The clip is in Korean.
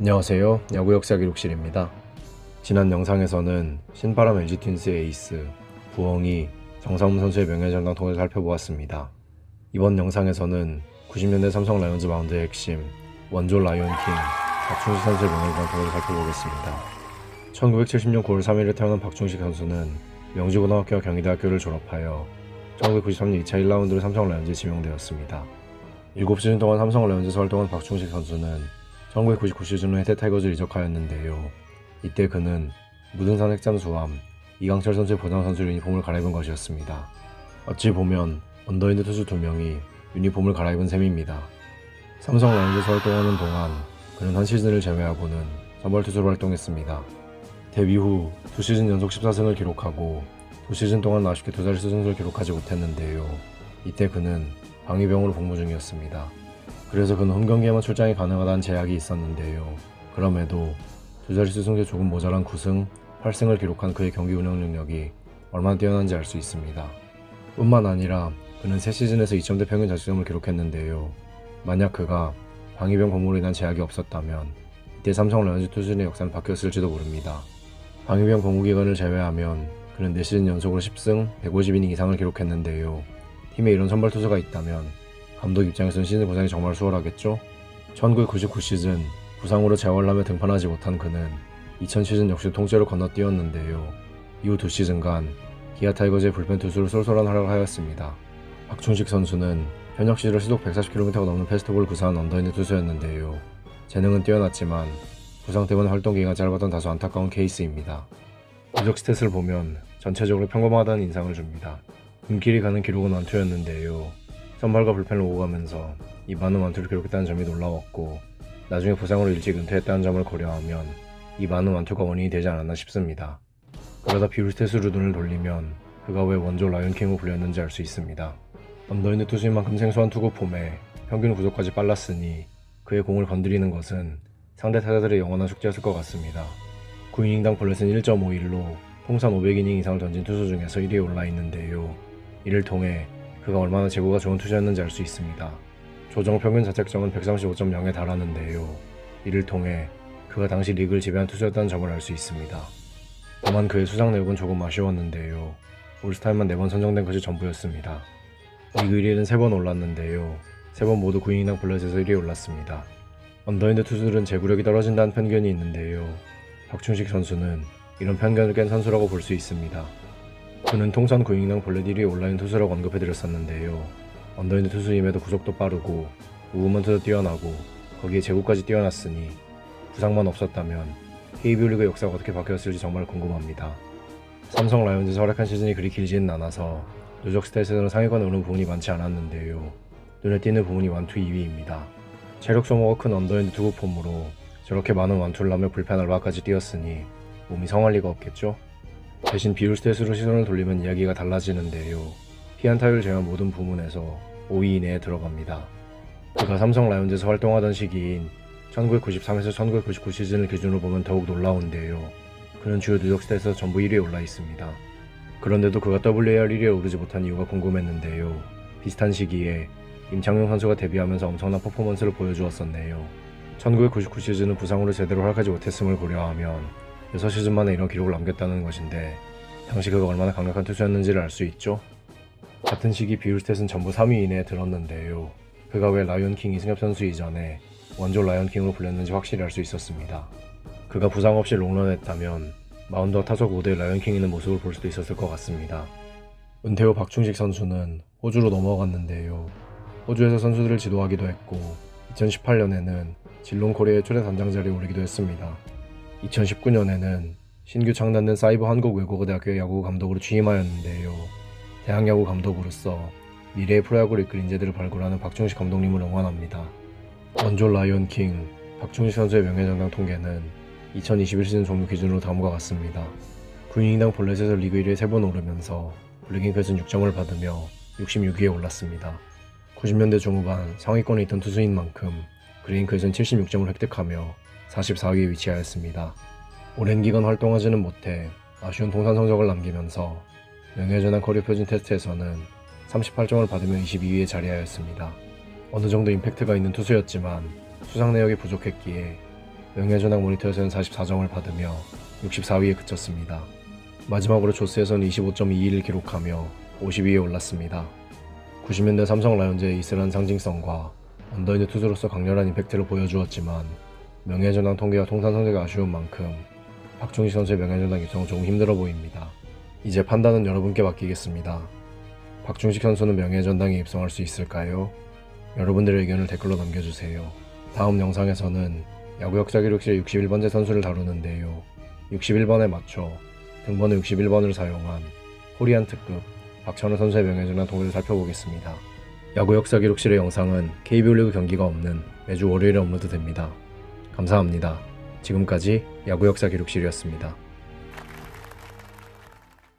안녕하세요. 야구 역사 기록실입니다. 지난 영상에서는 신바람 LG 트윈스의 에이스 부엉이 정상훈 선수의 명예전당 통을 살펴보았습니다. 이번 영상에서는 90년대 삼성 라이온즈 마운드의 핵심 원조 라이온킹 박충식 선수의 명예전당 통을 살펴보겠습니다. 1970년 9월 3일에 태어난 박충식 선수는 명지고등학교와 경희대학교를 졸업하여 1993년 2차 1라운드로 삼성 라이온즈에 지명되었습니다. 7시즌 동안 삼성 라이온즈에서 활동한 박충식 선수는 1999 시즌 후 해태 타이거즈를 이적하였는데요. 이때 그는 무등산 핵잠수함 이강철 선수의 보장 선수 유니폼을 갈아입은 것이었습니다. 어찌 보면 언더핸드 투수 두 명이 유니폼을 갈아입은 셈입니다. 삼성 라이온즈에서 활동하는 동안 그는 한 시즌을 제외하고는 선발 투수로 활동했습니다. 데뷔 후 두 시즌 연속 14승을 기록하고 두 시즌 동안 아쉽게 두 자릿수 승수를 기록하지 못했는데요. 이때 그는 방위병으로 복무 중이었습니다. 그래서 그는 홈경기에만 출장이 가능하다는 제약이 있었는데요. 그럼에도 두 자릿수 승수에 조금 모자란 9승, 8승을 기록한 그의 경기 운영 능력이 얼마나 뛰어난지 알 수 있습니다. 뿐만 아니라 그는 새 시즌에서 2점대 평균 자책점을 기록했는데요. 만약 그가 방위병 복무로 인한 제약이 없었다면 이때 삼성 라이온즈 투수의 역사는 바뀌었을지도 모릅니다. 방위병 복무 기간을 제외하면 그는 4시즌 연속으로 10승, 150이닝 이상을 기록했는데요. 팀에 이런 선발 투수가 있다면 감독 입장에서는 시즌 부상이 정말 수월하겠죠? 1999 시즌 부상으로 재활하며 등판하지 못한 그는 2000 시즌 역시 통째로 건너뛰었는데요. 이후 두 시즌간 기아 타이거즈의 불펜 투수로 쏠쏠한 활약을 하였습니다. 박충식 선수는 현역 시절 시속 140km가 넘는 패스트볼 구사한 언더핸드 투수였는데요. 재능은 뛰어났지만 부상 때문에 활동 기간이 짧았던 다소 안타까운 케이스입니다. 누적 스탯을 보면 전체적으로 평범하다는 인상을 줍니다. 눈길이 가는 기록은 완투였는데요. 선발과 불펜을 오고 가면서 이 많은 완투를 기록했다는 점이 놀라웠고 나중에 부상으로 일찍 은퇴했다는 점을 고려하면 이 많은 완투가 원인이 되지 않았나 싶습니다. 그러다 비율 스탯으로 눈을 돌리면 그가 왜 원조 라이온킹으로 불렸는지 알 수 있습니다. 언더핸드 투수인 만큼 생소한 투구 폼에 평균 구속까지 빨랐으니 그의 공을 건드리는 것은 상대 타자들의 영원한 숙제였을 것 같습니다. 9이닝당 볼넷은 1.51로 통산 500이닝 이상을 던진 투수 중에서 1위에 올라 있는데요. 이를 통해 그가 얼마나 제구가 좋은 투수였는지 알 수 있습니다. 조정 평균 자책점은 135.0에 달하는데요. 이를 통해 그가 당시 리그를 지배한 투수였다는 점을 알 수 있습니다. 다만 그의 수상 내역은 조금 아쉬웠는데요. 올스타에만 4번 선정된 것이 전부였습니다. 리그 1위는 3번 올랐는데요. 3번 모두 9이닝당 블렛에서 1위에 올랐습니다. 언더핸드 투수들은 제구력이 떨어진다는 편견이 있는데요. 박춘식 선수는 이런 편견을 깬 선수라고 볼 수 있습니다. 그는 통산 9이닝당 볼넷 1위에 올라있는 투수라고 언급해드렸었는데요. 언더핸드 투수임에도 구속도 빠르고 무브먼트도 뛰어나고 거기에 제구까지 뛰어났으니 부상만 없었다면 KBO 리그 역사가 어떻게 바뀌었을지 정말 궁금합니다. 삼성 라이온즈에서 활약한 시즌이 그리 길지는 않아서 누적 스탯에서는 상위권에 오른 부분이 많지 않았는데요. 눈에 띄는 부분이 완투 2위입니다. 체력 소모가 큰 언더핸드 투구 폼으로 저렇게 많은 완투를 하며 불펜 알바까지 뛰었으니 몸이 성할 리가 없겠죠? 대신 비율 스탯으로 시선을 돌리면 이야기가 달라지는데요. 피안타율 제외한 모든 부문에서 5위 이내에 들어갑니다. 그가 삼성 라이온즈에서 활동하던 시기인 1993에서 1999 시즌을 기준으로 보면 더욱 놀라운데요. 그는 주요 누적 스탯에서 전부 1위에 올라 있습니다. 그런데도 그가 WAR 1위에 오르지 못한 이유가 궁금했는데요. 비슷한 시기에 임창용 선수가 데뷔하면서 엄청난 퍼포먼스를 보여주었었네요. 1999 시즌은 부상으로 제대로 활약하지 못했음을 고려하면 6시즌 만에 이런 기록을 남겼다는 것인데 당시 그가 얼마나 강력한 투수였는지를 알 수 있죠? 같은 시기 비율 스탯은 전부 3위 이내에 들었는데요. 그가 왜 라이온킹 이승엽 선수 이전에 원조 라이온킹으로 불렸는지 확실히 알 수 있었습니다. 그가 부상 없이 롱런했다면 마운드와 타석 5대 라이온킹 있는 모습을 볼 수도 있었을 것 같습니다. 은퇴 후 박충식 선수는 호주로 넘어갔는데요. 호주에서 선수들을 지도하기도 했고 2018년에는 진롱 코리아의 초대 단장 자리에 오르기도 했습니다. 2019년에는 신규 창단된 사이버 한국 외국어대학교의 야구 감독으로 취임하였는데요. 대학 야구 감독으로서 미래의 프로야구를 이끌 인재들을 발굴하는 박충식 감독님을 응원합니다. 원조 라이온 킹 박충식 선수의 명예정당 통계는 2021 시즌 종료 기준으로 다음과 같습니다. 9이닝당 볼넷에서 리그 1위에 3번 오르면서 블랙잉크에서는 6점을 받으며 66위에 올랐습니다. 90년대 중후반 상위권에 있던 투수인 만큼 그레인크에서는 76점을 획득하며 44위에 위치하였습니다. 오랜 기간 활동하지는 못해 아쉬운 통산 성적을 남기면서 명예전환 커리어 표준 테스트에서는 38점을 받으며 22위에 자리하였습니다. 어느 정도 임팩트가 있는 투수였지만 수상 내역이 부족했기에 명예전당 모니터에서는 44점을 받으며 64위에 그쳤습니다. 마지막으로 조스에서는 25.21을 기록하며 52위에 올랐습니다. 90년대 삼성 라이온즈의 이슬한 상징성과 언더인드 투수로서 강렬한 임팩트를 보여주었지만 명예전당 통계와 통산 성적이 아쉬운 만큼 박종식 선수의 명예전당 입성은 조금 힘들어 보입니다. 이제 판단은 여러분께 맡기겠습니다. 박종식 선수는 명예전당에 입성할 수 있을까요? 여러분들의 의견을 댓글로 남겨주세요. 다음 영상에서는 야구 역사 기록실의 61번째 선수를 다루는데요. 61번에 맞춰 등번호 61번을 사용한 코리안 특급 박찬호 선수의 명예전당 통계를 살펴보겠습니다. 야구 역사 기록실의 영상은 KBO 리그 경기가 없는 매주 월요일에 업로드됩니다. 감사합니다. 지금까지 야구 역사 기록실이었습니다.